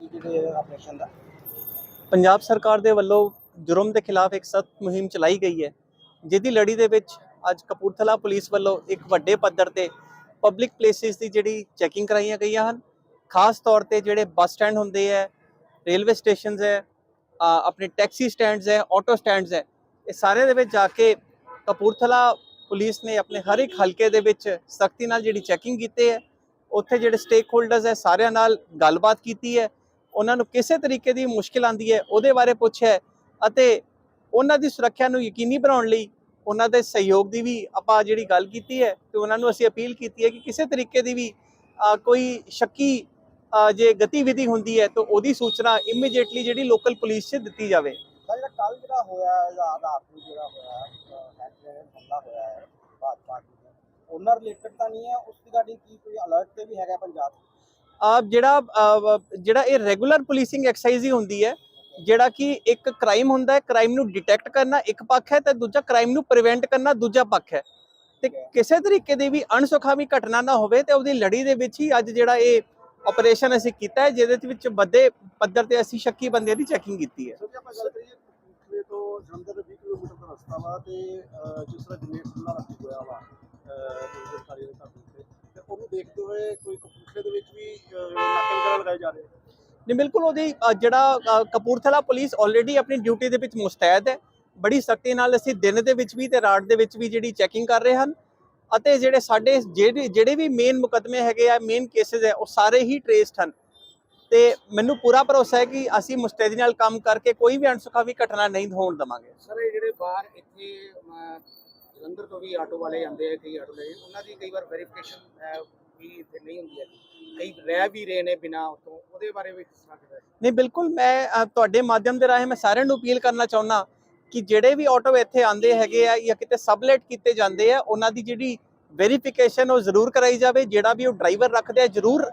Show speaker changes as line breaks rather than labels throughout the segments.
ਜਿਹੜੇ ਆਪਰੇਸ਼ਨ ਦਾ
ਪੰਜਾਬ ਸਰਕਾਰ ਦੇ ਵੱਲੋਂ ਜੁਰਮ ਦੇ ਖਿਲਾਫ ਇੱਕ ਸਖਤ ਮੁਹਿੰਮ ਚਲਾਈ ਗਈ ਹੈ, ਜਿਹਦੀ ਲੜੀ ਦੇ ਵਿੱਚ ਅੱਜ ਕਪੂਰਥਲਾ ਪੁਲਿਸ ਵੱਲੋਂ ਇੱਕ ਵੱਡੇ ਪੱਧਰ ਤੇ ਪਬਲਿਕ ਪਲੇਸਿਸ ਦੀ ਜਿਹੜੀ ਚੈਕਿੰਗ ਕਰਾਈਆਂ ਗਈਆਂ ਹਨ। ਖਾਸ ਤੌਰ ਤੇ ਜਿਹੜੇ ਬੱਸ ਸਟੈਂਡ ਹੁੰਦੇ ਹੈ, ਰੇਲਵੇ ਸਟੇਸ਼ਨਸ ਹੈ ਆਪਣੇ ਟੈਕਸੀ ਸਟੈਂਡਸ ਹੈ, ਆਟੋ ਸਟੈਂਡਸ ਹੈ, ਇਹ ਸਾਰੇ ਦੇ ਵਿੱਚ ਜਾ ਕੇ ਕਪੂਰਥਲਾ ਪੁਲਿਸ ਨੇ ਆਪਣੇ ਹਰ ਇੱਕ ਹਲਕੇ ਦੇ ਵਿੱਚ ਸਖਤੀ ਨਾਲ ਜਿਹੜੀ ਚੈਕਿੰਗ ਕੀਤੀ ਹੈ। ਉੱਥੇ ਜਿਹੜੇ ਸਟੇਕ ਹੋਲਡਰਸ ਹੈ, ਸਾਰਿਆਂ ਨਾਲ ਗੱਲਬਾਤ ਕੀਤੀ ਹੈ। ਉਹਨਾਂ ਨੂੰ ਕਿਸੇ ਤਰੀਕੇ ਦੀ ਮੁਸ਼ਕਿਲ ਆਂਦੀ ਹੈ, ਉਹਦੇ ਬਾਰੇ ਪੁੱਛਿਆ ਅਤੇ ਉਹਨਾਂ ਦੀ ਸੁਰੱਖਿਆ ਨੂੰ ਯਕੀਨੀ ਬਣਾਉਣ ਲਈ ਉਹਨਾਂ ਦੇ ਸਹਿਯੋਗ ਦੀ ਵੀ ਆਪਾਂ ਜਿਹੜੀ ਗੱਲ ਕੀਤੀ ਹੈ ਤੇ ਉਹਨਾਂ ਨੂੰ ਅਸੀਂ ਅਪੀਲ ਕੀਤੀ ਹੈ ਕਿ ਕਿਸੇ ਤਰੀਕੇ ਦੀ ਵੀ ਕੋਈ ਸ਼ੱਕੀ ਜੇ ਗਤੀਵਿਧੀ ਹੁੰਦੀ ਹੈ ਤਾਂ ਉਹਦੀ ਸੂਚਨਾ ਇਮੀਡੀਏਟਲੀ ਜਿਹੜੀ ਲੋਕਲ ਪੁਲਿਸ 'ਚ ਦਿੱਤੀ ਜਾਵੇ।
ਤਾਂ ਜਿਹੜਾ ਕੱਲ ਜਿਹੜਾ ਹੋਇਆ ਰਾਤ ਨੂੰ ਜਿਹੜਾ ਹੋਇਆ ਹਮਲਾ ਹੋਇਆ ਹੈ ਭਾਜਪਾ ਉਹਨਾਂ ਰਿਲੇਟਡ ਤਾਂ ਨਹੀਂ ਹੈ, ਉਸ ਦੀ ਗਾਡੀ ਕੀ ਕੋਈ ਅਲਰਟ ਤੇ ਵੀ ਹੈਗਾ ਪੰਜਾਬ
ਜਿਹੜਾ ਜਿਹੜਾ ਇਹ ਰੈਗੂਲਰ ਪੁਲਿਸਿੰਗ ਐਕਸਰਸਾਈਜ਼ ਹੀ ਹੁੰਦੀ ਹੈ, ਜਿਹੜਾ ਕਿ ਇੱਕ ਕ੍ਰਾਈਮ ਹੁੰਦਾ ਹੈ ਕ੍ਰਾਈਮ ਨੂੰ ਡਿਟੈਕਟ ਕਰਨਾ ਇੱਕ ਪੱਖ ਹੈ ਤੇ ਦੂਜਾ ਕ੍ਰਾਈਮ ਨੂੰ ਪ੍ਰੀਵੈਂਟ ਕਰਨਾ ਦੂਜਾ ਪੱਖ ਹੈ। ਤੇ ਕਿਸੇ ਤਰੀਕੇ ਦੀ ਵੀ ਅਣਸੁਖਾਵੀ ਘਟਨਾ ਨਾ ਹੋਵੇ ਤੇ ਉਹਦੀ ਲੜੀ ਦੇ ਵਿੱਚ ਹੀ ਅੱਜ ਜਿਹੜਾ ਇਹ ਆਪਰੇਸ਼ਨ ਅਸੀਂ ਕੀਤਾ ਹੈ, ਜਿਹਦੇ ਵਿੱਚ ਵੱਡੇ ਪੱਧਰ ਤੇ ਅਸੀਂ ਸ਼ੱਕੀ ਬੰਦਿਆਂ ਦੀ ਚੈਕਿੰਗ ਕੀਤੀ ਹੈ।
ਤੋਂ ਜਲੰਧਰ 20 ਕਿਲੋਮੀਟਰ ਦਾ ਰਸਤਾ ਵਾ ਤੇ ਜਿਸ ਤਰ੍ਹਾਂ ਗ੍ਰੇਟ ਖੁੱਲਾ ਰੱਖੀ ਹੋਇਆ ਵਾ ਸਰਕਾਰੀ ਦੇ ਘਰ ਉੱਤੇ ਉਹਨੂੰ ਦੇਖਦੇ ਹੋਏ ਕੋਈ ਕਪੂਰਥਲੇ ਦੇ ਵਿੱਚ ਵੀ ਨਾਕੇ ਵਗੈਰਾ ਲਗਾਏ ਜਾ ਰਹੇ ਆ
ਨਹੀਂ ਬਿਲਕੁਲ ਉਹਦੀ ਅ, ਜਿਹੜਾ ਅ, ਕਪੂਰਥਲਾ ਪੁਲਿਸ ਆਲਰੇਡੀ ਆਪਣੀ ਡਿਊਟੀ ਦੇ ਵਿੱਚ ਮੁਸਤੈਦ ਹੈ। ਬੜੀ ਸਖਤੀ ਨਾਲ ਅਸੀਂ ਦਿਨ ਦੇ ਵਿੱਚ ਵੀ ਤੇ ਰਾਤ ਦੇ ਵਿੱਚ ਵੀ ਜਿਹੜੀ ਚੈਕਿੰਗ ਕਰ ਰਹੇ ਹਨ ਅਤੇ ਜਿਹੜੇ ਸਾਡੇ ਜਿਹੜੇ ਜਿਹੜੇ ਵੀ ਮੇਨ ਮੁਕਦਮੇ ਹੈਗੇ ਆ ਮੇਨ ਕੇਸਿਸ ਹੈ ਉਹ ਸਾਰੇ ਹੀ ਟ੍ਰੇਸਡ ਹਨ। ਤੇ ਮੈਨੂੰ ਪੂਰਾ ਭਰੋਸਾ ਹੈ ਕਿ ਅਸੀਂ ਮੁਸਤੈਦੀ ਨਾਲ ਕੰਮ ਕਰਕੇ ਕੋਈ ਵੀ ਅਣਸੁਖਾਵੀ ਘਟਨਾ ਨਹੀਂ ਹੋਣ ਦਵਾਂਗੇ।
ਸਰ ਇਹ ਜਿਹੜੇ ਬਾਹਰ ਇੱਥੇ ਅਮ, ਜਲੰਧਰ ਤੋਂ ਵੀ ਆਟੋ ਵਾਲੇ ਆਉਂਦੇ ਆ, ਕਈ ਆਟੋ ਵਾਲੇ। ਉਹਨਾਂ ਦੀ ਕਈ ਵਾਰ ਵੈਰੀਫਿਕੇਸ਼ਨ ਵੀ ਇੱਥੇ ਨਹੀਂ ਹੁੰਦੀ ਹੈ ਕਈ ਰਹਿ ਵੀ ਰਹੇ ਨੇ ਬਿਨਾ ਉਤੋਂ ਉਹਦੇ ਬਾਰੇ ਵੀ ਕਿਸ ਤਰ੍ਹਾਂ
ਨਹੀਂ, ਬਿਲਕੁਲ ਮੈਂ ਤੁਹਾਡੇ ਮਾਧਿਅਮ ਦੇ ਰਾਹੀਂ ਮੈਂ ਸਾਰਿਆਂ ਨੂੰ ਅਪੀਲ ਕਰਨਾ ਚਾਹੁੰਦਾ ਕਿ ਜਿਹੜੇ ਵੀ ਆਟੋ ਇੱਥੇ ਆਉਂਦੇ ਹੈਗੇ ਆ ਜਾਂ ਕਿਤੇ ਸਬਲੇਟ ਕੀਤੇ ਜਾਂਦੇ ਆ, ਉਹਨਾਂ ਦੀ ਜਿਹੜੀ ਵੈਰੀਫਿਕੇਸ਼ਨ ਉਹ ਜ਼ਰੂਰ ਕਰਾਈ ਜਾਵੇ। ਜਿਹੜਾ ਵੀ ਉਹ ਡਰਾਈਵਰ ਰੱਖਦੇ ਆ, ਜ਼ਰੂਰ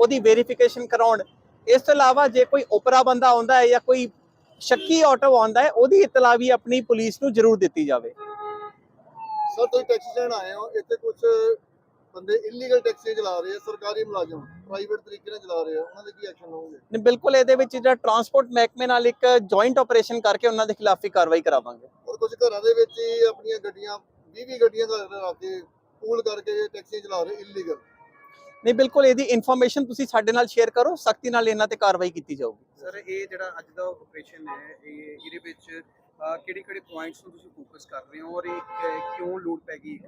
ਉਹਦੀ ਵੈਰੀਫਿਕੇਸ਼ਨ ਕਰਾਉਣ। ਇਸ ਤੋਂ ਇਲਾਵਾ ਜੇ ਕੋਈ ਓਪਰਾ ਬੰਦਾ ਆਉਂਦਾ ਹੈ ਜਾਂ ਕੋਈ ਸ਼ੱਕੀ ਆਟੋ ਆਉਂਦਾ ਹੈ, ਉਹਦੀ ਇਤਲਾ ਵੀ ਆਪਣੀ ਪੁਲਿਸ ਨੂੰ ਜ਼ਰੂਰ ਦਿੱਤੀ ਜਾਵੇ।
ਸਰ ਤੁਸੀਂ ਟੈਕਸੀ ਸਟੈਂਡ ਆਏ ਹੋ ਇੱਥੇ ਕੁਝ ਬੰਦੇ ਇਲੀਗਲ ਟੈਕਸੀ ਚਲਾ ਰਹੇ ਆ ਸਰਕਾਰੀ ਮੁਲਾਜ਼ਮ ਪ੍ਰਾਈਵੇਟ ਤਰੀਕੇ ਨਾਲ ਚਲਾ ਰਹੇ ਆ ਉਹਨਾਂ ਦੇ ਕੀ ਐਕਸ਼ਨ ਹੋਣਗੇ?
ਨਹੀਂ ਬਿਲਕੁਲ ਇਹਦੇ ਵਿੱਚ ਜਿਹੜਾ ਟਰਾਂਸਪੋਰਟ ਮਹਿਕਮੇ ਨਾਲ ਇੱਕ ਜੁਆਇੰਟ ਆਪਰੇਸ਼ਨ ਕਰਕੇ ਉਹਨਾਂ ਦੇ ਖਿਲਾਫ ਵੀ ਕਾਰਵਾਈ ਕਰਾਵਾਂਗੇ।
ਔਰ ਕੁਝ ਘਰਾਂ ਦੇ ਵਿੱਚ ਹੀ ਆਪਣੀਆਂ ਗੱਡੀਆਂ 20 20 ਗੱਡੀਆਂ ਘਰ ਰੱਖ ਕੇ ਪੂਲ ਕਰਕੇ ਟੈਕਸੀ ਚਲਾ ਰਹੇ ਇਲੀਗਲ
ਨਹੀਂ ਬਿਲਕੁਲ ਇਹਦੀ ਇਨਫੋਰਮੇਸ਼ਨ ਤੁਸੀਂ ਸਾਡੇ ਨਾਲ ਸ਼ੇਅਰ ਕਰੋ ਸਖਤੀ ਨਾਲ ਇਹਨਾਂ ਤੇ ਕਾਰਵਾਈ ਕੀਤੀ ਜਾਊਗੀ।
ਸਰ ਇਹ ਜਿਹੜਾ ਅੱਜ ਦਾ ਆਪਰੇਸ਼ਨ ਹੈ ਇਹ ਇਹਦੇ ਵਿੱਚ ਕਿਹੜੇ ਕਿਹੜੇ ਪੁਆਇੰਟਸ ਨੂੰ ਤੁਸੀਂ ਫੋਕਸ ਕਰ ਰਹੇ ਹੋ ਔਰ ਇਹ ਕਿਉਂ ਲੋਡ ਪੈ ਗਈ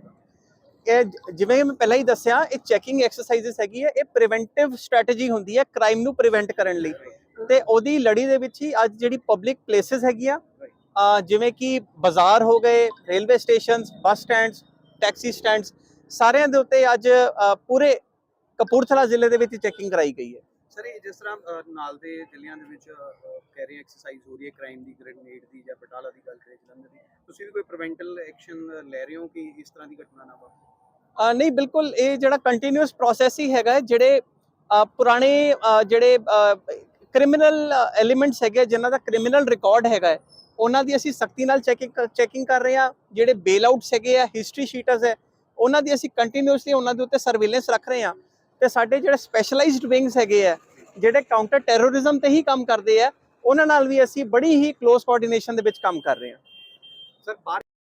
ਇਹ ਜਿਵੇਂ ਮੈਂ ਪਹਿਲਾਂ ਹੀ ਦੱਸਿਆ, ਇਹ ਚੈਕਿੰਗ ਐਕਸਰਸਾਈਜ਼ਸ ਹੈਗੀ ਹੈ, ਇਹ ਪ੍ਰੀਵੈਂਟਿਵ ਸਟ੍ਰੈਟਜੀ ਹੁੰਦੀ ਹੈ ਕ੍ਰਾਈਮ ਨੂੰ ਪ੍ਰੀਵੈਂਟ ਕਰਨ ਲਈ। ਤੇ ਉਹਦੀ ਲੜੀ ਦੇ ਵਿੱਚ ਹੀ ਅੱਜ ਜਿਹੜੀ ਪਬਲਿਕ ਪਲੇਸਿਸ ਹੈਗੀਆਂ ਜਿਵੇਂ ਕਿ ਬਾਜ਼ਾਰ ਹੋ ਗਏ railway stations bus stands taxi stands ਸਾਰਿਆਂ ਦੇ ਉੱਤੇ ਅੱਜ ਪੂਰੇ ਕਪੂਰਥਲਾ ਜ਼ਿਲ੍ਹੇ ਦੇ ਵਿੱਚ ਚੈਕਿੰਗ ਕਰਾਈ ਗਈ ਹੈ।
ਸਰ ਇਹ ਜਿਸ ਤਰ੍ਹਾਂ ਨਾਲ ਦੇ ਜ਼ਿਲ੍ਹਿਆਂ ਦੇ ਵਿੱਚ ਅ, ਐਕਸਰਸਾਈਜ਼ ਹੋ ਰਹੀ ਹੈ ਕ੍ਰਾਈਮ ਦੀ ਗ੍ਰੇਨੇਡ ਦੀ ਜਾਂ ਬਟਾਲਾ ਦੀ ਗੱਲ ਕਰੀਏ ਜਲੰਧਰ ਦੀ ਤੁਸੀਂ ਵੀ ਕੋਈ ਪ੍ਰੀਵੈਂਟਲ ਐਕਸ਼ਨ ਲੈ ਰਹੇ ਹੋ ਕਿ ਇਸ ਤਰ੍ਹਾਂ ਦੀ ਘਟਨਾ ਨਾ ਵਾਪਰੇ?
ਨਹੀਂ ਬਿਲਕੁਲ ਇਹ ਜਿਹੜਾ ਕੰਟੀਨਿਊਸ ਪ੍ਰੋਸੈਸ ਹੀ ਹੈਗਾ ਜਿਹੜੇ ਪੁਰਾਣੇ ਜਿਹੜੇ ਕ੍ਰਿਮੀਨਲ ਐਲੀਮੈਂਟਸ ਹੈਗੇ ਜਿਨ੍ਹਾਂ ਦਾ ਕ੍ਰਿਮੀਨਲ ਰਿਕਾਰਡ ਹੈਗਾ ਹੈ, ਉਹਨਾਂ ਦੀ ਅਸੀਂ ਸਖਤੀ ਨਾਲ ਚੈਕਿੰਗ ਚੈਕਿੰਗ ਕਰ ਰਹੇ ਹਾਂ ਜਿਹੜੇ ਬੇਲ ਆਊਟਸ ਹੈਗੇ ਆ ਹਿਸਟਰੀ ਸ਼ੀਟਰਸ ਹੈ ਉਹਨਾਂ ਦੀ ਅਸੀਂ ਕੰਟੀਨਿਊਸਲੀ ਉਹਨਾਂ ਦੇ ਉੱਤੇ ਸਰਵੇਲੈਂਸ ਰੱਖ ਰਹੇ ਹਾਂ ਤੇ ਸਾਡੇ ਜਿਹੜੇ ਸਪੈਸ਼ਲਾਈਜ਼ਡ ਵਿੰਗਸ ਹੈਗੇ ਆ, ਜਿਹੜੇ ਕਾਊਂਟਰ ਟੈਰੋਰਿਜ਼ਮ ਤੇ ਹੀ ਕੰਮ ਕਰਦੇ ਆ, ਉਹਨਾਂ ਨਾਲ ਵੀ ਅਸੀਂ ਬੜੀ ਹੀ ਕਲੋਜ਼ ਕੋਆਰਡੀਨੇਸ਼ਨ ਦੇ ਵਿੱਚ ਕੰਮ ਕਰ ਰਹੇ ਹਾਂ।
ਸਰ